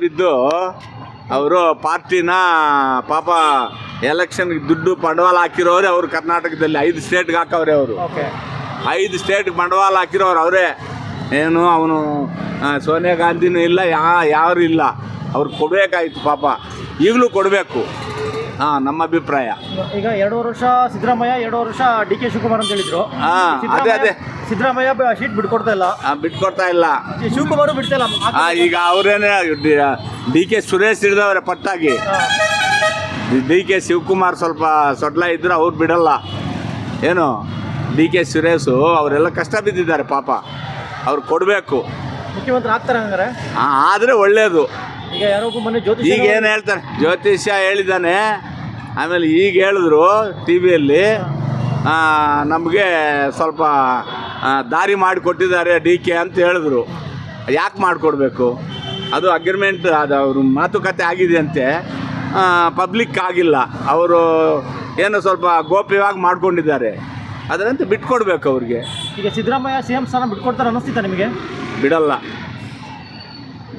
ಬಿದ್ದು ಅವರು ಪಾರ್ಟಿನ ಪಾಪ ಎಲೆಕ್ಷನ್ಗೆ ದುಡ್ಡು ಬಂಡವಾಳ ಹಾಕಿರೋರೆ ಅವರು ಕರ್ನಾಟಕದಲ್ಲಿ ಐದು ಸ್ಟೇಟ್ಗೆ ಹಾಕವ್ರೆ ಅವರು. ಓಕೆ ಐದು ಸ್ಟೇಟ್ಗೆ ಬಂಡವಾಳ ಹಾಕಿರೋರು ಅವರೇ. ಏನು ಅವನು ಸೋನಿಯಾ ಗಾಂಧಿನೂ ಇಲ್ಲ ಯಾ ಯಾರು ಇಲ್ಲ. ಅವ್ರು ಕೊಡಬೇಕಾಯ್ತು ಪಾಪ. ಈಗಲೂ ಕೊಡಬೇಕು. ಹಾಂ ನಮ್ಮ ಅಭಿಪ್ರಾಯ. ಈಗ ಎರಡೂವರೆ ವರ್ಷ ಸಿದ್ದರಾಮಯ್ಯ ಎರಡೂವರೆ ವರ್ಷ ಡಿ ಕೆ ಶಿವಕುಮಾರ್ ಅಂತ ಹೇಳಿದ್ರು. ಹಾ, ಅದೇ, ಅದೇ. ಸಿದ್ದರಾಮಯ್ಯ ಬ- ಸೀಟ್ ಬಿಟ್ಕೊಡ್ತಾ ಇಲ್ಲ. ಆ, ಬಿಟ್ಕೊಡ್ತಾ ಇಲ್ಲ. ಶಿವಕುಮಾರ್ ಬಿಡ್ತಾ ಇಲ್ಲ. ಆ, ಈಗ ಅವರೇನೆ ಡಿ ಕೆ ಸುರೇಶ್ ಹಿಡಿದವ್ರೆ ಪಟ್ಟಾಗಿ. ಡಿ ಕೆ ಶಿವಕುಮಾರ್ ಸ್ವಲ್ಪ ಸೊಡ್ಲ ಇದ್ರೆ ಅವ್ರು ಬಿಡಲ್ಲ. ಏನು? ಡಿ ಕೆ ಸುರೇಶು ಅವರೆಲ್ಲ ಕಷ್ಟ ಬಿದ್ದಿದ್ದಾರೆ ಪಾಪ. ಅವ್ರು ಕೊಡಬೇಕು. ಮುಖ್ಯಮಂತ್ರಿ ಆಗ್ತಾರೆ ಹಂಗಾರೆ? ಆದರೆ ಒಳ್ಳೆಯದು ಈಗ ಯಾರೊಬ್ಬ ಮನೆ ಮೊನ್ನೆ ಜ್ಯೋತಿಷ್ ಈಗ ಏನು ಹೇಳ್ತಾರೆ? ಜ್ಯೋತಿಷ್ಯ ಹೇಳಿದ್ದಾನೆ ಆಮೇಲೆ ಈಗ ಹೇಳಿದ್ರು ಟಿ ವಿಯಲ್ಲಿ ನಮಗೆ ಸ್ವಲ್ಪ ದಾರಿ ಮಾಡಿಕೊಟ್ಟಿದ್ದಾರೆ ಡಿ ಕೆ ಅಂತ ಹೇಳಿದ್ರು. ಯಾಕೆ ಮಾಡಿಕೊಡ್ಬೇಕು? ಅದು ಅಗ್ರಿಮೆಂಟ್ ಅದು ಅವ್ರ ಮಾತುಕತೆ ಆಗಿದೆ ಅಂತೆ ಪಬ್ಲಿಕ್ ಆಗಿಲ್ಲ. ಅವರು ಏನು ಸ್ವಲ್ಪ ಗೋಪ್ಯವಾಗಿ ಮಾಡಿಕೊಂಡಿದ್ದಾರೆ. ಅದರಂತೆ ಬಿಟ್ಕೊಡ್ಬೇಕು ಅವ್ರಿಗೆ. ಈಗ ಸಿದ್ದರಾಮಯ್ಯ ಸಿ ಎಂ ಸ್ಥಾನ ಬಿಟ್ಕೊಡ್ತಾರೆ ಅನ್ನಿಸ್ತಿತ್ತ ನಿಮಗೆ? ಬಿಡಲ್ಲ.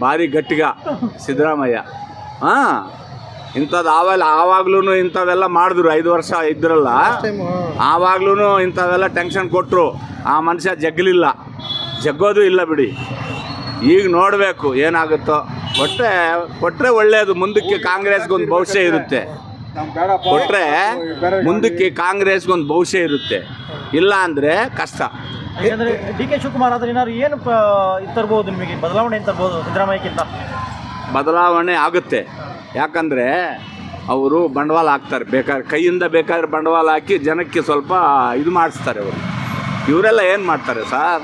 ಭಾರಿ ಗಟ್ಟಿಗ ಸಿದ್ದರಾಮಯ್ಯ. ಹಾಂ. ಇಂಥದ್ದು ಆವೆಲ್ಲ ಆವಾಗ್ಲೂ ಇಂಥವೆಲ್ಲ ಮಾಡಿದ್ರು ಐದು ವರ್ಷ ಇದ್ರಲ್ಲ. ಆವಾಗ್ಲೂ ಇಂಥವೆಲ್ಲ ಟೆನ್ಷನ್ ಕೊಟ್ಟರು ಆ ಮನುಷ್ಯ ಜಗ್ಗಲಿಲ್ಲ ಜಗ್ಗೋದು ಇಲ್ಲ ಬಿಡಿ. ಈಗ ನೋಡಬೇಕು ಏನಾಗುತ್ತೋ. ಕೊಟ್ಟರೆ ಕೊಟ್ಟರೆ ಒಳ್ಳೆಯದು ಮುಂದಕ್ಕೆ ಕಾಂಗ್ರೆಸ್ಗೊಂದು ಭವಿಷ್ಯ ಇರುತ್ತೆ. ಕೊಟ್ಟರೆ ಮುಂದಕ್ಕೆ ಕಾಂಗ್ರೆಸ್ಗೊಂದು ಭವಿಷ್ಯ ಇರುತ್ತೆ. ಇಲ್ಲ ಅಂದರೆ ಕಷ್ಟ. ಯಾಕಂದ್ರೆ ಡಿ ಕೆ ಶಿವಕುಮಾರ್ ಆದರೆ ಏನಾದ್ರು ಏನು ಪ- ಇದು ತರ್ಬೋದು ನಿಮಗೆ? ಬದಲಾವಣೆ ಏನು ತರ್ಬೋದು ಸಿದ್ದರಾಮಯ್ಯಕ್ಕಿಂತ ಬದಲಾವಣೆ ಆಗುತ್ತೆ. ಯಾಕಂದರೆ ಅವರು ಬಂಡವಾಳ ಹಾಕ್ತಾರೆ. ಬೇಕಾದ್ರೆ ಕೈಯಿಂದ ಬೇಕಾದ್ರೆ ಬಂಡವಾಳ ಹಾಕಿ ಜನಕ್ಕೆ ಸ್ವಲ್ಪ ಇದು ಮಾಡಿಸ್ತಾರೆ ಅವರು. ಇವರೆಲ್ಲ ಏನು ಮಾಡ್ತಾರೆ ಸರ್?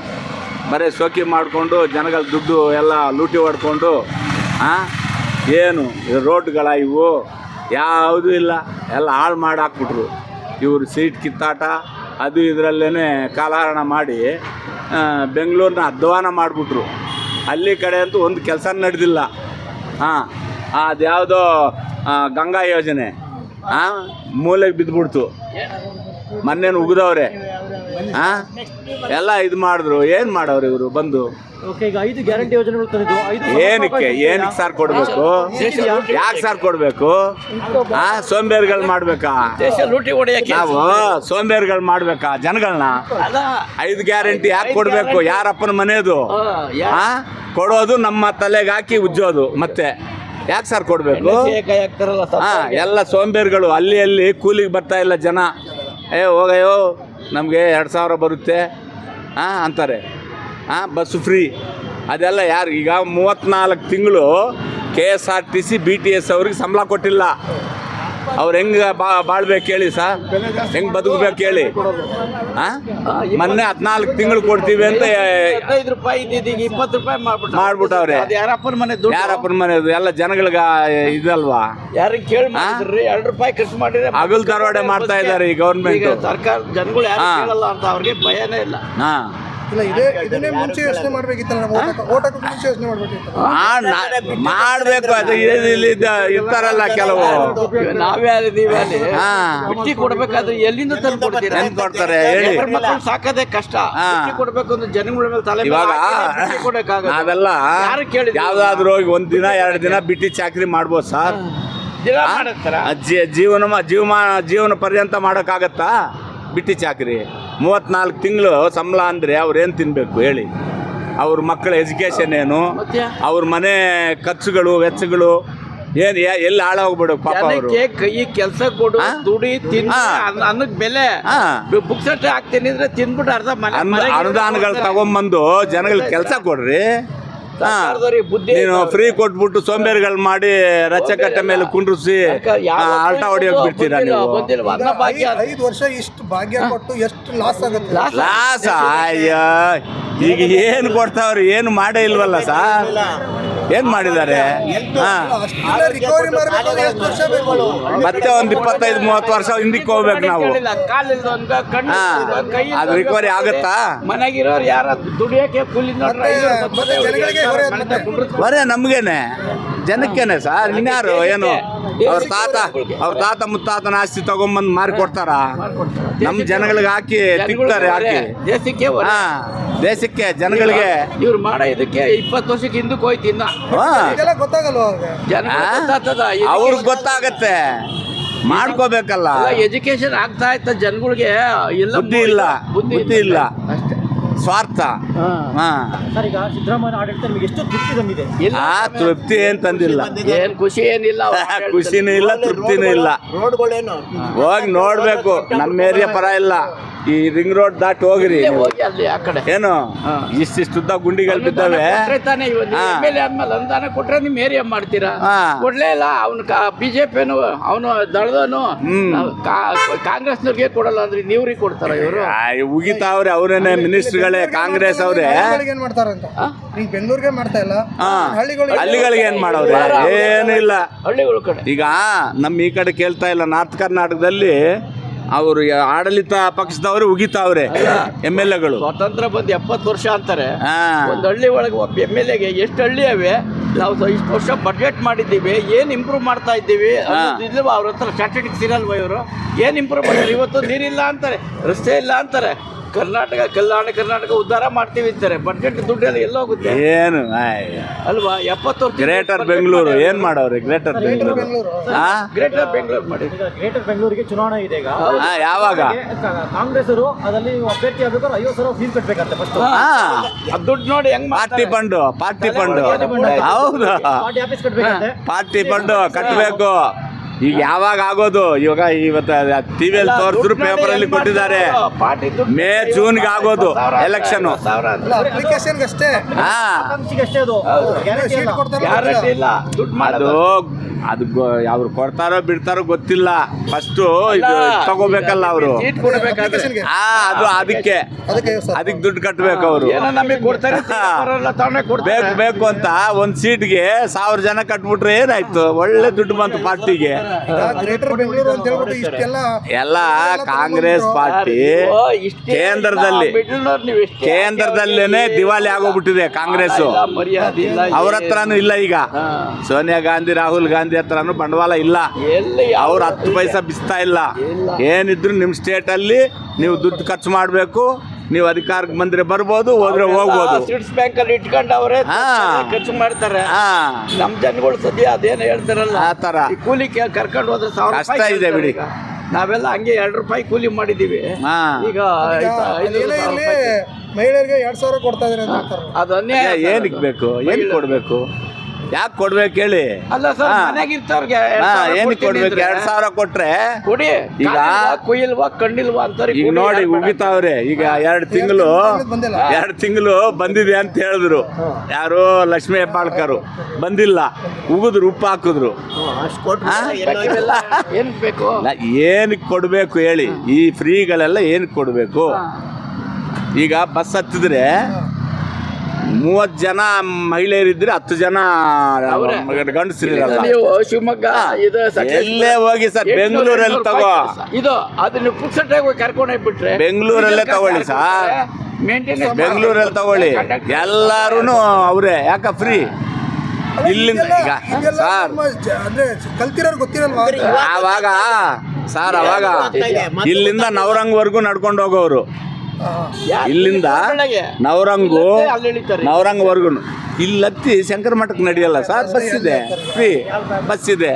ಬರೀ ಶೋಕಿ ಮಾಡಿಕೊಂಡು ಜನಗಳ ದುಡ್ಡು ಎಲ್ಲ ಲೂಟಿ ಹೊಡ್ಕೊಂಡು ಹಾಂ ಏನು? ರೋಡ್ಗಳ ಇವು? ಯಾವುದೂ ಇಲ್ಲ. ಎಲ್ಲ ಹಾಳು ಮಾಡಿ ಹಾಕ್ಬಿಟ್ರು. ಇವರು ಸೀಟ್ ಕಿತ್ತಾಟ, ಅದು ಇದರಲ್ಲೇ ಕಾಲಹರಣ ಮಾಡಿ ಬೆಂಗಳೂರನ್ನ ಅಧ್ವಾನ ಮಾಡಿಬಿಟ್ರು. ಅಲ್ಲಿ ಕಡೆ ಅಂತೂ ಒಂದು ಕೆಲಸ ನಡೆದಿಲ್ಲ. ಹಾಂ ಅದ್ಯಾವುದೋ ಯಾವುದೋ ಗಂಗಾ ಯೋಜನೆ. ಹಾಂ ಮೂಲೆಗೆ ಬಿದ್ದುಬಿಡ್ತು. ಮೊನ್ನೆನು ಉಗಿದವ್ರೆ. ಹಾಂ ಎಲ್ಲ ಇದು ಮಾಡಿದ್ರು. ಏನು ಮಾಡವ್ರು ಇವರು ಬಂದು? ಓಕೆ ಈಗ ಐದು ಗ್ಯಾರಂಟಿ ಯೋಜನೆಗಳು ತಂದಿದ್ದು. ಐದು ಏನಕ್ಕೆ ಏನಕ್ಕೆ ಸರ್ ಕೊಡಬೇಕು? ಯಾಕೆ ಸರ್ ಕೊಡಬೇಕು? ಆ ಸೋಂಬೇರಿಗಳು ಮಾಡಬೇಕಾ? ನಾವು ಸೋಂಬೇರಿಗಳು ಮಾಡಬೇಕಾ ಜನಗಳನ್ನ ಐದು ಗ್ಯಾರಂಟಿ ಯಾಕೆ ಕೊಡಬೇಕು? ಯಾರಪ್ಪನ ಮನೆಯದು ಆ ಕೊಡೋದು ನಮ್ಮ ತಲೆಗೆ ಹಾಕಿ ಉಜ್ಜೋದು ಮತ್ತೆ. ಯಾಕೆ ಸರ್ ಕೊಡಬೇಕು? ಹಾಂ ಎಲ್ಲ ಸೋಂಬೇರಿಗಳು ಅಲ್ಲಿ ಅಲ್ಲಿ ಕೂಲಿಗೆ ಬರ್ತಾ ಇಲ್ಲ ಜನ. ಏ ಹೋಗಯ್ಯೋ ನಮಗೆ ಎರಡು ಸಾವಿರ ಬರುತ್ತೆ ಹಾಂ ಅಂತಾರೆ. ಹಾಂ ಬಸ್ ಫ್ರೀ. ಅದೆಲ್ಲ ಯಾರು? ಈಗ ಮೂವತ್ತ್ನಾಲ್ಕು ತಿಂಗಳು K S R T C B T S ಅವ್ರಿಗೆ ಸಂಬಳ ಕೊಟ್ಟಿಲ್ಲ. ಅವ್ರು ಹೆಂಗೆ ಬಾ ಬಾಳ್ಬೇಕು ಹೇಳಿ ಸರ್ ಹೆಂಗೆ ಬದುಕಬೇಕು ಹೇಳಿ ಹಾಂ ಮೊನ್ನೆ ಹದಿನಾಲ್ಕು ತಿಂಗಳು ಕೊಡ್ತೀವಿ ಅಂತ ಹದಿನೈದು ರೂಪಾಯಿ ಇದ್ದಿದ್ದೀಗ ಇಪ್ಪತ್ತು ರೂಪಾಯಿ ಮಾಡ್ಬಿಟ್ಟು ಮಾಡ್ಬಿಟ್ಟವ್ರೆ. ಯಾರಪ್ಪನ ಮನೆ ದುಡ್ಡು? ಯಾರಪ್ಪನ ಮನೆ ಎಲ್ಲ ಜನಗಳಿಗೆ ಇದಲ್ವಾ? ಯಾರಿಗೆ ಕೇಳಿ ಮಾಡಿದ್ರಿ? ಎರಡು ರೂಪಾಯಿ ಖರ್ಚು ಮಾಡಿದ್ರೆ ಹಗಲು ದರೋಡೆ ಮಾಡ್ತಾ ಇದ್ದಾರೆ ಈ ಗೌರ್ಮೆಂಟ್ ಸರ್ಕಾರ ಜನಗಳು ಯಾರು ಕೇಳಲ್ಲ ಅಂತ ಅವ್ರಿಗೆ ಭಯನೇ ಇಲ್ಲ. ಹಾಂ. ಇಲ್ಲ ಇದೇ ಇದನ್ನೇ ಮುಂಚೆ ಯೋಚನೆ ಮಾಡ್ಬೇಕಿತ್ತಲ್ಲ ನಾವು ಓಟಕ್ಕೆ ಓಟಕ್ಕೆ ಮುಂಚೆ ಯೋಚನೆ ಮಾಡ್ಬೇಕಿತ್ತು ಮಾಡಬೇಕು ಅದು ಇಲ್ಲಿ- ಇಲ್ಲಿ ಇದ್ದ- ಇರ್ತಾರಲ್ಲ ಕೆಲವು. ನಾವೇ ಹಾ. ಬಿಟ್ಟಿ ಕೊಡ್ಬೇಕಾದ್ರೆ ಎಲ್ಲಿಂದ ತಂದು ಕೊಡ್ತೀರಾ? ಹೆಂಗ್ ಕೊಡ್ತಾರೆ ಹೇಳಿ. ಮಕ್ಕಳು ಸಾಕೋದೇ ಕಷ್ಟ. ಬಿಟ್ಟಿ ಕೊಡ್ಬೇಕು ಅಂದ್ರೆ ಜನಗಳ ಮೇಲೆ ತಲೆ ಇವಾಗ ನಾವೆಲ್ಲ ಯಾರು ಕೇಳಿದ್ರು? ಯಾವ್ದಾದ್ರು ಹೋಗಿ ಒಂದ್ ದಿನ ಎರಡು ದಿನ ಬಿಟ್ಟಿ ಚಾಕ್ರಿ ಮಾಡ್ಬೋದು ಸರ್. ಜೀವನ ಮ- ಜೀವಮಾನ ಜೀವನ ಪರ್ಯಂತ ಮಾಡೋಕ್ಕಾಗತ್ತಾ? ಬಿಟ್ಟಿ ಚಾಕ್ರಿ. ಮೂವತ್ನಾಲ್ಕು ತಿಂಗಳು ಸಂಬಳ ಅಂದರೆ ಅವ್ರೇನು ಏನು ತಿನ್ನಬೇಕು ಹೇಳಿ ಅವ್ರ ಮಕ್ಕಳ ಎಜುಕೇಷನ್ ಏನು? ಅವ್ರ ಮನೆ ಖರ್ಚುಗಳು ವೆಚ್ಚಗಳು ಏನು ಎಲ್ಲಿ ಹಾಳಾಗ್ಬಿಡು ಪಾಪ ಅವರು ಜನಕ್ಕೆ ಕೈ ಕೆಲಸ ಕೊಡು ದುಡಿ ತಿನ್ನ ಹಾ. ಅನ್ನ- ಅನ್ನಕ್ ಬೆಲೆ ಹಾ. ಬುಕ್ ಸೆಟ್ ಹಾಕ್ತೀನಿ ಅಂದ್ರೆ ತಿನ್ಬಿಟ್ಟು ಅರ್ಧ ಮನೆ ಅನುದಾನಗಳು. ತಗೊಂಬಂದು ಜನಗಳಿಗೆ ಕೆಲಸ ಕೊಡ್ರಿ ನೀನು ಫ್ರೀ ಕೊಟ್ಬಿಟ್ಟು ಸೋಂಬೇರಿಗಳು ಮಾಡಿ ರಚಕಟ್ಟ ಮೇಲೆ ಕುಂಡ್ರಿಸಿ ಆಲ್ಟಾ ಆಲ್ಟ ಹೊಡಿಯೋಕೆ ಬಿಡ್ತೀರಾ ನೀವು? ಐದು ವರ್ಷ ಇಷ್ಟು ಭಾಗ್ಯ ಕೊಟ್ಟು ಎಷ್ಟು ಲಾಸ್ ಆಗುತ್ತೆ? ಲಾಸ್ ಲಾಸ ಅಯ್ಯ. ಈಗ ಏನು ಕೊಡ್ತಾವ್ರಿ? ಏನು ಮಾಡೇ ಇಲ್ವಲ್ಲ ಸರ್ ಏನು ಮಾಡಿದ್ದಾರೆ? ಹಾ. ಅಷ್ಟೆಲ್ಲ ರಿಕವರಿ ಮಾಡಬೇಕಾದ್ರೆ ಎಷ್ಟು ವರ್ಷ ಬೇಕು? ಮತ್ತೆ ಒಂದು ಇಪ್ಪತ್ತೈದು ಮೂವತ್ತು ವರ್ಷ ಹಿಂದಕ್ಕೆ ಹೋಗ್ಬೇಕು ನಾವು. ಕೇಳಿಲ್ಲ. ಹಾ. ಅದು ರಿಕವರಿ ಆಗುತ್ತಾ? ಮನೆಗಿರೋರು ಯಾರ ದುಡಿಯಕ್ಕೆ ಕೂಲಿ. ಬರೇ ನಮ್ಗೇನೆ. ಜನಕ್ಕೇನೆ ಸರ್ ಇನ್ಯಾರು? ಏನು? ಅವ್ರ ತಾತ ಅವ್ರ ತಾತ ಮುತ್ತಾತನ ಆಸ್ತಿ ತಗೊಂಬಂದು ಮಾರಿ ಕೊಡ್ತಾರ ನಮ್ಮ ಜನಗಳಿಗೆ ಹಾಕಿ ತಿಂತಾರೆ ಹಾಕಿ. ಹಾ. ದೇಶಕ್ಕೆ ಜನಗಳಿಗೆ ಇವ್ರು ಮಾಡ ಇದಕ್ಕೆ ಇಪ್ಪತ್ತು ವರ್ಷಕ್ಕೆ ಹಿಂದಕ್ಕೆ ಹೋಯ್ತು ಇನ್ನ ಹಾ. ಇದೆಲ್ಲ ಗೊತ್ತಾಗಲ್ವಾ ಅವ್ರಿಗೆ? ಜನ ಅವ್ರಿಗೆ ಗೊತ್ತಾಗತ್ತೆ. ಮಾಡ್ಕೋಬೇಕಲ್ಲ. ಎಜುಕೇಶನ್ ಆಗ್ತಾ ಇತ್ತ ಜನಗಳಿಗೆ ಎಲ್ಲ ಬುದ್ಧಿ ಇಲ್ಲ. ಬುದ್ಧಿ ಇಲ್ಲ. ಅಷ್ಟೇ. ಸ್ವಾರ್ಥ. ಹಾ. ಸರ್ ಈಗ ಸಿದ್ದರಾಮಯ್ಯ ಆಡಳಿತ ನಿಮಗೆ ಎಷ್ಟು ತೃಪ್ತಿ ತಂದಿದೆ ಇಲ್ಲ. ಆ ತೃಪ್ತಿ ಏನ್ ತಂದಿಲ್ಲ. ಏನ್ ಖುಷಿ ಏನಿಲ್ಲ ಅವ್ರ. ಖುಷಿನೂ ಇಲ್ಲ ತೃಪ್ತಿನೂ ಇಲ್ಲ. ರೋಡ್ಗಳೇನು? ಹೋಗಿ ನೋಡ್ಬೇಕು. ನಮ್ಮ ಏರಿಯಾ ಪರ ಇಲ್ಲ. ಈ ರಿಂಗ್ ರೋಡ್ ದಾಟಿ ಹೋಗ್ರಿ ಇಲ್ಲೇ ಹೋಗಿ ಅಲ್ಲಿ ಆ ಕಡೆ. ಏನು? ಇಷ್ಟಿಷ್ಟುದ್ದ ಗುಂಡಿಗಳು ಬಿದ್ದಾವೆ? ಕೊಟ್ರೆ ತಾನೇ ಇವತ್ತು ಹಾ. ಎಂ ಎಲ್ ಎ ಆದ್ಮೇಲೆ ಅನುದಾನ ಕೊಟ್ರೆ ನಿಮ್ ಏರಿಯಾ ಮಾಡ್ತೀರಾ? ಹಾ. ಕೊಡ್ಲೇ ಇಲ್ಲ. ಅವನು ಬಿಜೆಪಿನು ಅವನು ದಳದನು ಹ್ಮ್. ಕಾಂಗ್ರೆಸ್ನವ್ರಿಗೆ ಕೊಡಲ್ಲ ಅಂದ್ರೆ ನೀವ್ರಿಗೆ ಕೊಡ್ತಾರ ಇವರು? ಆ, ಉಗಿತಾವ್ರೆ ಅವ್ರೇನೆ ಮಿನಿಸ್ಟ್ರುಗಳೇ ಕಾಂಗ್ರೆಸ್ ಅವ್ರೆ. ಹಳ್ಳಿಗಳಿಗೆ ಏನ್ ಮಾಡ್ತಾರಂತ? ಈಗ ಬೆಂಗಳೂರಿಗೆ ಮಾಡ್ತಾ ಇಲ್ಲ. ಹಾ. ಹಳ್ಳಿಗಳಿಗೆ ಹಳ್ಳಿಗಳಿಗೆ ಏನ್ ಮಾಡವ್ರೆ? ಏನು ಇಲ್ಲ ಹಳ್ಳಿಗಳ ಕಡೆ. ಈಗ ನಮ್ಮ ಈ ಕಡೆ ಕೇಳ್ತಾ ಇಲ್ಲ. ನಾರ್ತ್ ಕರ್ನಾಟಕದಲ್ಲಿ ಅವರು ಆಡಳಿತ ಪಕ್ಷದವರು ಉಗಿತಾವ್ರೆ ಎಂ ಎಲ್ ಎಗಳು. ಸ್ವತಂತ್ರ ಬಂದು ಎಪ್ಪತ್ತು ವರ್ಷ ಅಂತಾರೆ. ಒಂದು ಹಳ್ಳಿ ಒಳಗೆ ಒಬ್ಬ ಎಂ ಎಲ್ ಎಗೆ ಎಷ್ಟು ಹಳ್ಳಿ ಅವೆ? ನಾವು ಇಷ್ಟು ವರ್ಷ ಬಜೆಟ್ ಮಾಡಿದ್ದೀವಿ. ಏನು ಇಂಪ್ರೂವ್ ಮಾಡ್ತಾ ಇದ್ದೀವಿ ಅವ್ರ ಹತ್ರ ಸ್ಟ್ರಾಟಜಿಕ್ ಇರಲ್ವ ಇವರು ಏನು ಇಂಪ್ರೂವ್ ಮಾಡ್ತಾರೆ? ಇವತ್ತು ನೀರಿಲ್ಲ ಅಂತಾರೆ. ರಸ್ತೆ ಇಲ್ಲ ಅಂತಾರೆ. ಕರ್ನಾಟಕ ಕಲ್ಯಾಣ ಕರ್ನಾಟಕ ಉದ್ಧಾರ ಮಾಡ್ತೀವಿ ಅಂತಾರೆ. ಬಡ್ಜೆಟ್ ದುಡ್ಡೆಲ್ಲ ಎಲ್ಲೋಗುತ್ತೆ. ಏನು? ಅಲ್ವಾ? ಎಪ್ಪತ್ತು ವರ್ಷ ಗ್ರೇಟರ್ ಬೆಂಗಳೂರು ಏನ್ ಮಾಡೋರು ಗ್ರೇಟರ್ ಬೆಂಗಳೂರು ಗ್ರೇಟರ್ ಬೆಂಗಳೂರು ಮಾಡಿ. ಗ್ರೇಟರ್ ಬೆಂಗಳೂರಿಗೆ ಚುನಾವಣೆ ಇದೆ ಈಗ. ಯಾವಾಗ? ಕಾಂಗ್ರೆಸ್ ಅದರಲ್ಲಿ ಅಭ್ಯರ್ಥಿ ಆಗ್ಬೇಕಾದ್ರೆ ಐವತ್ತು ಸಾವಿರ ಫೀಸ್ ಕಟ್ಬೇಕಂತೆ ಫಸ್ಟ್ ಆ ದುಡ್ಡು ನೋಡಿ ಹೆಂಗ್ ಪಾರ್ಟಿ ಫಂಡು ಪಾರ್ಟಿ ಫಂಡು. ಹೌದು ಪಾರ್ಟಿ ಆಫೀಸ್ ಕಟ್ಬೇಕಂತೆ. ಪಾರ್ಟಿ ಫಂಡು ಕಟ್ಟಬೇಕು ಈಗ ಯಾವಾಗ ಆಗೋದು? ಇವಾಗ ಇವತ್ತು ಟಿವಿಯಲ್ಲಿ ತೋರಿಸಿದ್ರು ಪೇಪರ್ ಅಲ್ಲಿ ಕೊಟ್ಟಿದ್ದಾರೆ. ಮೇ ಜೂನ್ ಜೂನ್ಗೆ ಆಗೋದು ಎಲೆಕ್ಷನ್ ಅದು. ಅವ್ರು ಕೊಡ್ತಾರೋ ಬಿಡ್ತಾರೋ ಗೊತ್ತಿಲ್ಲ. ಫಸ್ಟು ಇದು ತಗೋಬೇಕಲ್ಲ ಅವರು. ಹಾ ಅದು ಅದಕ್ಕೆ. ಅದಕ್ಕೆ ದುಡ್ಡು ಕಟ್ಟಬೇಕು ಅವರು ಬೇಕು ಬೇಕು ಅಂತ ಒಂದ್ ಸೀಟ್ಗೆ ಸಾವಿರ ಜನ ಕಟ್ಬಿಟ್ರೆ ಏನಾಯ್ತು? ಒಳ್ಳೆ ದುಡ್ಡು ಬಂತು ಪಾರ್ಟಿಗೆ. ಈಗ ಗ್ರೇಟರ್ ಬೆಂಗಳೂರು ಅಂತ ಹೇಳ್ಬಿಟ್ಟು ಇಷ್ಟೆಲ್ಲ ಎಲ್ಲ ಕಾಂಗ್ರೆಸ್ ಪಾರ್ಟಿ ಕೇಂದ್ರದಲ್ಲಿ ಕೇಂದ್ರದಲ್ಲೇನೆ ದಿವಾಳಿ ಆಗೋಗ್ಬಿಟ್ಟಿದೆ ಕಾಂಗ್ರೆಸ್ ಅವ್ರ ಹತ್ರನೂ ಇಲ್ಲ ಈಗ. ಸೋನಿಯಾ ಗಾಂಧಿ ರಾಹುಲ್ ಗಾಂಧಿ ಹತ್ರನು ಬಂಡವಾಳ ಇಲ್ಲ. ಅವ್ರು ಹತ್ತು ಪೈಸಾ ಬಿಸ್ತಾ ಇಲ್ಲ. ಏನಿದ್ರು ನಿಮ್ಮ ಸ್ಟೇಟಲ್ಲಿ ನೀವು ದುಡ್ಡು ಖರ್ಚು ಮಾಡಬೇಕು. ನೀವು ಅಧಿಕಾರಕ್ಕೆ ಬಂದ್ರೆ ಬರ್ಬೋದು ಹೋದ್ರೆ ಹೋಗ್ಬೋದು. ಸ್ವಿಟ್ಸ್ ಬ್ಯಾಂಕ್ ಅಲ್ಲಿ ಇಟ್ಕೊಂಡು ಅವರೇ ಖರ್ಚು ಮಾಡ್ತಾರೆ. ಹಾ. ನಮ್ ಜನಗಳು ಸದ್ಯ ಅದೇನು ಹೇಳ್ತಾರಲ್ಲ ಆ ತರ. ಈ ಕೂಲಿ ಕರ್ಕೊಂಡು ಹೋದ್ರೆ ಸಾವಿರ ಕಷ್ಟ ಇದೆ ಬಿಡಿ. ನಾವೆಲ್ಲ ಹಂಗೆ ಎರಡು ರೂಪಾಯಿ ಕೂಲಿ ಮಾಡಿದೀವಿ. ಈಗ. ಮಹಿಳೆಯರಿಗೆ ಎರಡ್ ಸಾವಿರ ಕೊಡ್ತಾ ಇದಾರೆ ಅಂತ ಹೇಳ್ತಾರೆ ಅದು ಅನ್ಯಾಯ ಏನಕ್ಕೆ ಬೇಕು? ಏನು ಕೊಡ್ಬೇಕು? ಯಾಕೆ ಕೊಡ್ಬೇಕು ಹೇಳಿ? ಅಲ್ಲ ಸರ್ ಮನೆಗೆ ಇರ್ತವ್ರಿಗೆ ಏನಕ್ಕೆ ಕೊಡ್ಬೇಕು? ಎರಡ್ ಸಾವಿರ ಕೊಟ್ರೆ ಕೊಡಿ. ಈಗ- ಕುಯಿಲ್ವಾ ಕಣ್ಣಿಲ್ವಾ ಅಂತಾರೆ ಈಗ ನೋಡಿ ಉಗಿತಾವ್ರೆ ಈಗ ಎರಡು ತಿಂಗಳು ಎರಡು ತಿಂಗಳು ಬಂದಿದೆ ಅಂತ ಹೇಳಿದ್ರು. ಯಾರು ಲಕ್ಷ್ಮೀ ಹೆಬ್ಬಾಳ್ಕರು. ಬಂದಿಲ್ಲ. ಉಗಿದ್ರು ಉಪ್ಪು ಹಾಕಿದ್ರು. ಏನ್ ಬೇಕು? ನಾ ಏನಕ್ಕೆ ಕೊಡಬೇಕು ಹೇಳಿ? ಈ ಫ್ರೀಗಳೆಲ್ಲ ಏನಕ್ಕೆ ಕೊಡಬೇಕು? ಈಗ ಬಸ್ ಹತ್ತಿದ್ರೆ ಮೂವತ್ತು ಜನ ಮಹಿಳೆಯರಿದ್ರೆ ಹತ್ತು ಜನ ಅವ್ರೆ. ಗಂಡಸರಿರಲ್ಲ ನೀವು ಶಿವಮೊಗ್ಗ ಇದು ಎಲ್ಲೇ ಹೋಗಿ ಸರ್, ಬೆಂಗಳೂರಲ್ಲಿ ತಗೋ. ಇದು ಅದನ್ನ ನೀವು ಹೋಗಿ ಕರ್ಕೊಂಡು ಹೋಗ್ಬಿಟ್ರೆ ಬೆಂಗಳೂರಲ್ಲೇ ತಗೊಳ್ಳಿ ಸರ್. ಮೇಂಟೆನೆನ್ಸ್ ಬೆಂಗಳೂರಲ್ಲಿ ತಗೊಳ್ಳಿ. ಎಲ್ಲಾರು ಅವರೇ ಯಾಕ ಫ್ರೀ ಇಲ್ಲಿಂದ ಈಗ. ಸರ್. ಕಲ್ತಿರೋರು ಗೊತ್ತಿರಲ್ವಾ? ಆವಾಗ ಸರ್ ಅವಾಗ ಇಲ್ಲಿಂದ ನವರಂಗ್ವರೆಗೂ ನಡ್ಕೊಂಡು ಹೋಗೋರು. ಇಲ್ಲಿಂದ ನವರಂಗು ನವರಂಗ ವರ್ಗುನು ನವರಂಗ್ವರೆಗೂ ಇಲ್ಲಿ ಹತ್ತಿ ಶಂಕರ ಮಠಕ್ಕೆ ನಡೆಯಲ್ಲ ಸರ್? ಬಸ್ ಇದೆ. ಫ್ರೀ ಬಸ್ ಇದೆ.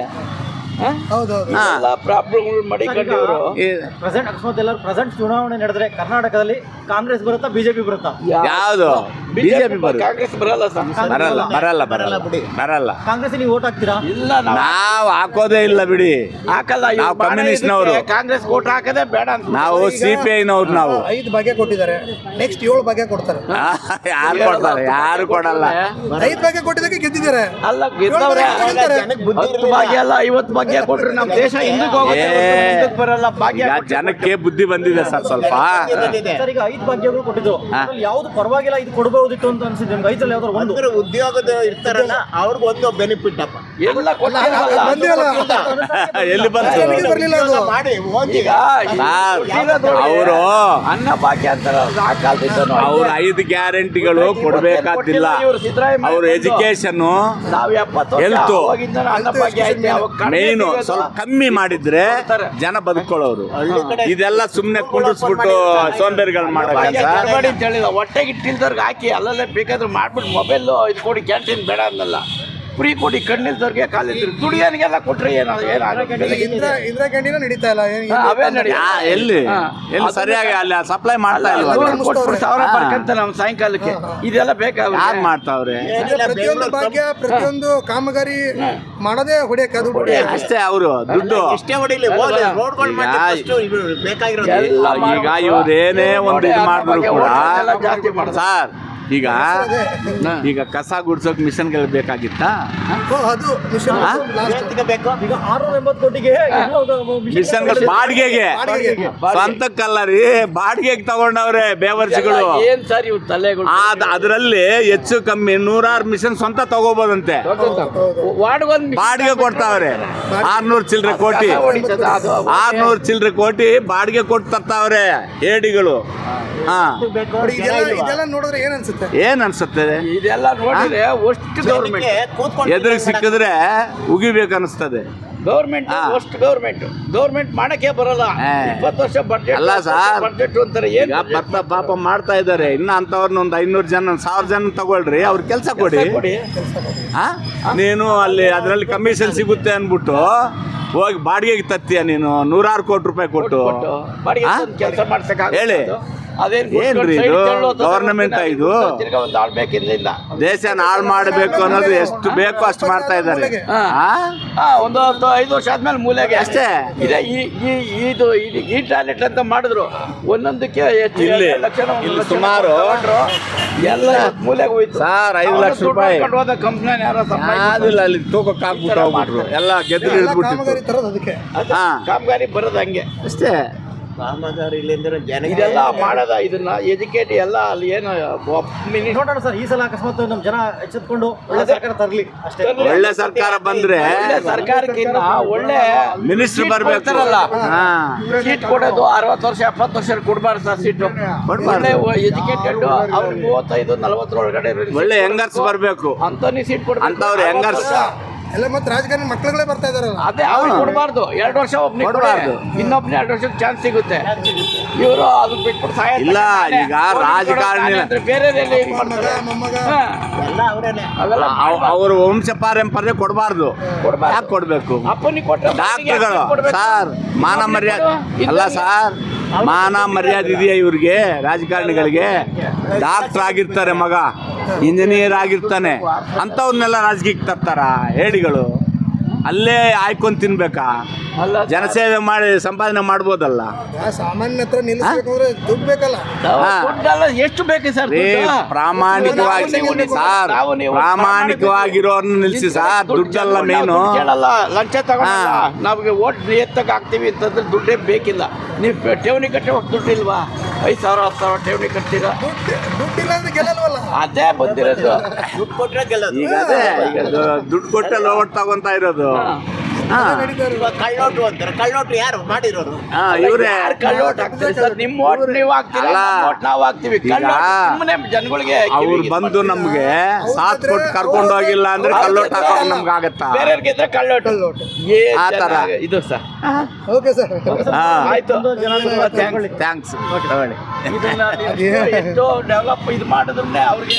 ಪ್ರೆಸೆಂಟ್ ಅಕಸ್ಮಾತ್ ಎಲ್ಲರೂ ಪ್ರೆಸೆಂಟ್ ಚುನಾವಣೆ ನಡೆದ್ರೆ ಕರ್ನಾಟಕದಲ್ಲಿ ಕಾಂಗ್ರೆಸ್ ಬರುತ್ತಾ ಬಿಜೆಪಿ ಬರುತ್ತಾ? ಯಾವುದು? ಬಿಜೆಪಿ ಬರು ಕಾಂಗ್ರೆಸ್ ಬರಲ್ಲ ಸರ್. ಬರಲ್ಲ. ಬರಲ್ಲ ಬರಲ್ಲ ಬರಲ್ಲ. ಕಾಂಗ್ರೆಸ್ ನೀವು ಓಟ್ ಹಾಕ್ತೀರಾ? ಇಲ್ಲ ನಾವು ಹಾಕೋದೇ ಇಲ್ಲ ಬಿಡಿ. ಹಾಕಲ್ಲ ನಾವು ಕಮ್ಯುನಿಸ್ಟ್ನವರು. ಕಾಂಗ್ರೆಸ್ ಓಟ್ ಹಾಕದೆ ಬೇಡ ಅಂತ. ನಾವು ಸಿಪಿಐ ಪಿ ಐನವ್ರು ನಾವು. ಐದು ಬಗೆ ಕೊಟ್ಟಿದ್ದಾರೆ. ನೆಕ್ಸ್ಟ್ ಏಳು ಬಗೆ ಕೊಡ್ತಾರೆ. ಯಾರು ಕೊಡ್ತಾರೆ? ಯಾರು ಕೊಡಲ್ಲ? ಐದು ಬಗೆ ಕೊಟ್ಟಿದ್ದಕ್ಕೆ ಗೆದ್ದಿದ್ದಾರೆ. ಅಲ್ಲ ಗೆದ್ದವ್ರೆ. ಜನಕ್ಕೆ ಬುದ್ಧಿ ಅಲ್ಲ ಐವತ್ತು ಭಾಗ್ಯ ಕೊಟ್ರು ನಮ್ಮ ದೇಶ ಹಿಂದಕ್ಕೆ ಹೋಗುತ್ತೆ. ಹೊರ್ತು ಮುಂದಕ್ಕೆ ಬರಲ್ಲ ಭಾಗ್ಯ ಈಗ ಜನಕ್ಕೆ ಬುದ್ಧಿ ಬಂದಿದೆ ಸರ್ ಸ್ವಲ್ಪ. ಸರ್ ಈಗ ಐದು ಭಾಗ್ಯಗಳು ಕೊಟ್ಟಿದ್ರು ಅದ್ರಲ್ಲಿ ಯಾವ್ದು ಪರವಾಗಿಲ್ಲ ಇದು ಕೊಡಬಹುದಿತ್ತು ಅಂತ ಅನ್ಸಿದ್ರು ನಿಮ್ಗೆ ಐದಲ್ಲಿ ಯಾವ್ದಾದ್ರು ಒಂದು. ಅಂದ್ರೆ ಉದ್ಯೋಗದ ಇರ್ತಾರಲ್ಲ ಅವ್ರಿಗೆ ಒಂದು ಬೆನಿಫಿಟ್ ಅಪ್ಪ. ಎಲ್ಲ ಎಲ್ಲಿ ಬಂತು? ಮಾಡಿ ಹೋಗಿ. ಈಗ ಅವರು ಅನ್ನ ಭಾಗ್ಯ ಅಂತಾರ ಆ ಕಾಲದಿಂದನೂ ಅವ್ರ ಐದು ಗ್ಯಾರಂಟಿಗಳು ಕೊಡ್ಬೇಕಾದಿಲ್ಲ. ಅವ್ರ ಎಜುಕೇಶನ್ ನಾವು ಮೇನು ಸ್ವಲ್ಪ ಕಮ್ಮಿ ಮಾಡಿದ್ರೆ. ಜನ ಬದುಕೊಳ್ಳೋರು. ಇದೆಲ್ಲ ಸುಮ್ಮನೆ ಕುಂಡಿಸ್ಬಿಟ್ಟು ಸೋಂಬೇರಿಗಳು ಹೇಳಿಲ್ಲ ಹೊಟ್ಟೆಗೆ ಇಟ್ಟಿಲ್ದವ್ರಿಗೆ ಹಾಕಿ ಅಲ್ಲಲ್ಲೇ ಬೇಕಾದ್ರೆ ಮಾಡ್ಬಿಟ್ಟು ಮೊಬೈಲ್ ಇದು ಕೊಡಿ ಕ್ಯಾಂಟೀನ್ ಬೇಡ ಅನ್ನಲ್ಲ ಫ್ರೀ ಕೊಡಿ ಕಣ್ಣಿಲ್ದವ್ರಿಗೆ ಕಾಲಿದ್ರು ದುಡಿಯೋನಿಗೆಲ್ಲ ಕೊಟ್ರೆ ಏನಾದ್ರು ಇಂದಿರಾ ಕ್ಯಾಂಟೀನ್ ನಡೀತಾ ಇಲ್ಲ. ಅವೇ ನಡಿ ಎಲ್ಲಿ? ಎಲ್ಲಿ ಸರಿಯಾಗಿ ಅಲ್ಲಿ ಸಪ್ಲೈ ಮಾಡ್ತಾ ಇಲ್ವಾ ನೂರು ಕೊಟ್ಬಿಟ್ಟು ಸಾವಿರ ಬರ್ಕಂತ ನಮ್ಮ ಸಾಯಂಕಾಲಕ್ಕೆ. ಇದೆಲ್ಲ ಬೇಕಾಗುತ್ತೆ? ಯಾರು ಮಾಡ್ತಾವ್ರೆ? ಪ್ರತಿಯೊಂದು ಭಾಗ್ಯ ಪ್ರತಿಯೊಂದು ಕಾಮಗಾರಿ ಮಾಡೋದೇ ಹೊಡಿಯಕ್ಕೆ ಅದು ಅಷ್ಟೇ ಅವರು ದುಡ್ಡು. ಇಷ್ಟೇ ಹೊಡಿಲಿ ಈಗ- ಇವ್ರು ಬೇಕಾಗಿರೋದು. ಈಗ ಇವ್ರೇನೇ ಒಂದು ಇದು ಮಾಡಿದ್ರು ಕೂಡ. ಸರ್ ಈಗ ಈಗ ಕಸ ಗುಡ್ಸೋಕ್ ಮಿಷನ್ಗಳು ಬೇಕಾಗಿತ್ತಾ? ಓ, ಅದು ಮಿಷನ್ಗಳು ಬೇಕಾಗಿತ್ತ ಮಿಷನ್ ಮಿಷನ್ಗಳು ಬಾಡಿಗೆಗೆ. ಸ್ವಂತಕ್ಕಲ್ಲ ರೀ ಬಾಡಿಗೆಗೆ ತಗೊಂಡವ್ರೆ ಬೇವರ್ಸಿಗಳು. ಅದರಲ್ಲಿ ಹೆಚ್ಚು ಕಮ್ಮಿ ನೂರಾರು ಮಿಷನ್ ಸ್ವಂತ ತಗೋಬೋದಂತೆ. ಬಾಡಿಗೆ ಕೊಡ್ತಾವ್ರೆ. ಆರ್ನೂರು ಚಿಲ್ಲರೆ ಕೋಟಿ. ಆರ್ನೂರು ಚಿಲ್ಲರೆ ಕೋಟಿ ಬಾಡಿಗೆ ಕೊಟ್ಟು ತರ್ತಾವ್ರೆ ಏಡಿಗಳು. ಹಾ. ನೋಡಿದ್ರೆ ಏನ್ ಅನ್ಸುತ್ತೆ? ಏನ್ ಅನ್ಸುತ್ತೆ? ಇದೆಲ್ಲ ನೋಡಿದ್ರೆ ಅಷ್ಟು ಗೌರ್ಮೆಂಟ್ ಕೂತ್ಕೊಂಡು ಎದುರಿಗೆ ಸಿಕ್ಕಿದ್ರೆ ಉಗಿಬೇಕು ಅನಿಸ್ತದೆ ಗೌರ್ಮೆಂಟ್ ಹಾ. ಅಷ್ಟು ಗೌರ್ಮೆಂಟ್ ಗೌರ್ಮೆಂಟ್ ಮಾಡಕ್ಕೆ ಬರಲ್ಲ. ಇಪ್ಪತ್ತು ವರ್ಷ ಬಡ್ಜೆಟ್ ಅಲ್ಲ ಸರ್. ಬಡ್ಜೆಟ್ ಅಂತಾರೆ ಏನ್ ಬರ್ತಾ ಪಾಪ ಮಾಡ್ತಾ ಇದ್ದಾರೆ. ಇನ್ನ ಅಂತವ್ರನ್ನ ಒಂದು ಐನೂರು ಜನ ಸಾವಿರ ಜನ ತಗೊಳ್ರಿ ಅವ್ರ ಕೆಲಸ ಕೊಡಿ. ಕೊಡಿ ಆ? ನೀನು ಅಲ್ಲಿ ಅದರಲ್ಲಿ ಕಮಿಷನ್ ಸಿಗುತ್ತೆ ಅನ್ಬಿಟ್ಟು ಹೋಗಿ ಬಾಡಿಗೆಗೆ ತತ್ತೀಯ ನೀನು. ನೂರಾರು ಕೋಟಿ ರೂಪಾಯಿ ಕೊಟ್ಟು. ಬಾಡಿಗೆ ಕೆಲಸ ಮಾಡ್ಸಕ್ ಹೇಳಿ. ಏನ್ರಿ ಇದು? ಆ ಇದು? ದೇಶನ ಹಾಳು ಮಾಡಬೇಕು ಅನ್ನೋದು ಎಷ್ಟು ಬೇಕೋ ಅಷ್ಟು ಮಾಡ್ತಾ ಇದ್ದಾರೆ ಆ? ಒಂದು ಐದು ವರ್ಷ ಆದ್ಮೇಲೆ ಮೂಲೆಗೆ ಅಷ್ಟೇ. ಇದೆ ಈ ಈ ಇದು ಇದು ಈ ಟಾಯ್ಲೆಟ್ ಅಂತ ಮಾಡಿದ್ರು ಒಂದೊಂದಕ್ಕೆ ಹೆಚ್ಚು ಇಲ್ಲಿ- ಲಕ್ಷ ಒಂದು ಇಲ್ಲಿ ಸುಮಾರು. ಎಲ್ಲ ಮೂಲೆಗೆ ಹೋಯ್ತು ಸರ್, ಐದು ಲಕ್ಷ ರೂಪಾಯಿ. ಕಂಪ್ನಿ ಯಾರೋ ಅದಿಲ್ಲ ಅಲ್ಲಿ ತೂಕಕ್ಕೆ ಹಾಕ್ಬಿಟ್ಟು ಹೋಗ್ಬಿಟ್ರು ಎಲ್ಲ ಗೆದ್ದು ಹಿಡಿದ್ಬಿಟ್ಟಿತ್ತು. ಕಾಮಗಾರಿ ಬರೋದು ಹಂಗೆ ಅಷ್ಟೇ ಕಾಮಗಾರಿಲಿಂದ ಜನ ಇದೆಲ್ಲ ಮಾಡದ ಇದನ್ನ ಎಜುಕೇಟ್ ಎಲ್ಲ ಅಲ್ಲಿ ಏನು ಮಿನಿ ನೋಡೋಣ ಸರ್ ಈ ಸಲ ಅಕಸ್ಮಾತ್ ನಮ್ಮ ಜನ ಎಚ್ಚೆತ್ಕೊಂಡು ಒಳ್ಳೆ ಸರ್ಕಾರ ತರಲಿ ಅಷ್ಟೇ. ಒಳ್ಳೆ ಸರ್ಕಾರ ಬಂದ್ರೆ ಒಳ್ಳೆ ಸರ್ಕಾರಕ್ಕಿಂತ ಒಳ್ಳೆ ಮಿನಿಸ್ಟರ್ ಬರ್ಬೇಕಲ್ಲ ಸೀಟ್ ಕೊಡೋದು ಅರವತ್ತು ವರ್ಷ ಎಪ್ಪತ್ತು ವರ್ಷ ಕೊಡಬಾರ್ದು ಸರ್ ಸೀಟು ಕೊಡ್ಬಾರ್ದು. ಒಳ್ಳೆ ಎಜುಕೇಟೆಡ್ ಅವ್ರು ಮೂವತ್ತೈದು ನಲವತ್ತರೊಳಗಡೆ ಒಳ್ಳೆ ಹೆಂಗರ್ಸ್ ಬರ್ಬೇಕು. ಅಂತವ್ನಿಗೆ ಸೀಟ್ ಕೊಡ್ಬೇಕು. ಅಂತವ್ರು ಹೆಂಗರ್ಸ್. ಎಲ್ಲ ಮತ್ತೆ ರಾಜಕಾರಣಿ ಮಕ್ಕಳುಗಳೇ ಬರ್ತಾ ಇದಾರಲ್ಲ. ಅದೇ ಅವ್ರಿಗೆ ಕೊಡಬಾರ್ದು. ಎರಡು ವರ್ಷ ಒಬ್ನಿಗೆ ಕೊಡ್ಬಾರ್ದು. ಇನ್ನೊಬ್ಬನೇ ಎರಡು ವರ್ಷಕ್ಕೆ ಚಾನ್ಸ್ ಸಿಗುತ್ತೆ. ಇವರು ಅದು ಬಿಟ್ಬಿಟ್ಟು ಸಾಯ ಇಲ್ಲ, ಈಗ ರಾಜಕಾರಣಿ- ಬೇರೆ ಮೊಮ್ಮಗ. ಎಲ್ಲ ಅವರೇನೆ. ಅವೆಲ್ಲ ಅವ್ರ ವಂಶ ಪಾರಂಪರ್ಯ ಕೊಡಬಾರ್ದು. ಕೊಡ್ಬಾರ್ದು. ಯಾಕೆ ಕೊಡ್ಬೇಕು? ಅಪ್ಪನಿಗೆ ಕೊಟ್ಟರೆ ಡಾಕ್ಟರ್ಗಳು. ಸರ್ ಮಾನ ಮರ್ಯಾದೆ. ಅಲ್ಲ ಸರ್ ಮಾನ ಮರ್ಯಾದೆ ಇದೆಯಾ ಇವ್ರಿಗೆ? ರಾಜಕಾರಣಿಗಳಿಗೆ? ಡಾಕ್ಟರ್ ಆಗಿರ್ತಾರೆ ಮಗ. ಇಂಜಿನಿಯರ್ ಆಗಿರ್ತಾನೆ ಅಂಥವ್ರನ್ನೆಲ್ಲ ರಾಜಕೀಯಕ್ಕೆ ತರ್ತಾರ? ಹೇಡಿಗಳು ಅಲ್ಲೇ ಆಯ್ಕೊಂಡು ತಿನ್ಬೇಕಾ? ಅಲ್ಲ ಜನಸೇವೆ ಮಾಡಿ ಸಂಪಾದನೆ ಮಾಡ್ಬೋದಲ್ಲ? ಆ ಸಾಮಾನ್ಯ ಹತ್ರ ನಿಲ್ಲಿಸ್ಬೇಕು ಅಂದ್ರೆ ದುಡ್ಡು ಬೇಕಲ್ಲ. ಎಷ್ಟು ಬೇಕು ಸರ್ ರೇ ಪ್ರಾಮಾಣಿಕವಾಗಿ ಸಾರ್ ಪ್ರಾಮಾಣಿಕವಾಗಿರೋರ್ನ ನಿಲ್ಸಿ ಸರ್ ದುಡ್ಡು ದುಡ್ಡಲ್ಲ ಮೇನು. ಕೇಳಲ್ಲ ಲಂಚ ತಗೊಳಲ್ಲ. ನಮಗೆ ಓಟ್ ಎತ್ತಕ್ಕೆ ಹಾಕ್ತೀವಿ ಅಂತಂದ್ರೆ ದುಡ್ಡೇ ಬೇಕಿಲ್ಲ. ನೀವು ಠೇವಣಿ ಕಟ್ಟೆ ದುಡ್ಡಿಲ್ವಾ? ಐದು ಸಾವಿರ ಹತ್ತು ಸಾವಿರ ಠೇವಣಿ ಕಟ್ತೀರಾ? ದುಡ್ಡು ಅದೇ ಬಂದಿರೋದು. ದುಡ್ಡು ಕೊಟ್ಟರೆ ಗೆಲ್ಲೋದು ಈಗ ಅದೇ ದುಡ್ಡು ಕೊಟ್ಟೆ ಲೋಟ್ ತಗೊಂತ ಇರೋದು. ಕಳ್ಳೋಟು ಅಂತಾರೆ. ಕಳ್ಳೋಟು ಯಾರು ಮಾಡಿರೋರು ಇವರೇ. ಯಾರು ಕಳ್ಳೋಟ್ ಹಾಕ್ತೀರಿ ಸರ್? ನಿಮ್ಮ ಓಟ್ ನೀವು ಹಾಕ್ತೀವಿ ಸುಮ್ಮನೆ ಜನಗಳಿಗೆ ಅವ್ರು ಬಂದು ನಮ್ಗೆ ಸಾಥ್ ಕೊಟ್ಟು ಕರ್ಕೊಂಡು ಹೋಗಿಲ್ಲ ಅಂದ್ರೆ ಕಳ್ಳೋಟ ಹಾಕೋಕ್ ನಮ್ಗೆ ಆಗತ್ತಾ? ಬೇರೆಯವ್ರಿಗೆ ಇದ್ರೆ ಕಳ್ಳೋಟ್. ಕಳ್ಳೋಟ. ಏನ್ ಆ ಥರ. ಇದು ಸರ್. Okay sir. ಹಾ. ಆಯ್ತು. ಥ್ಯಾಂಕ್ಸ್ ಇದನ್ನ ಎಷ್ಟು ಡೆವಲಪ್ ಇದು ಮಾಡಿದ್ರೆ ಅವ್ರಿಗೆ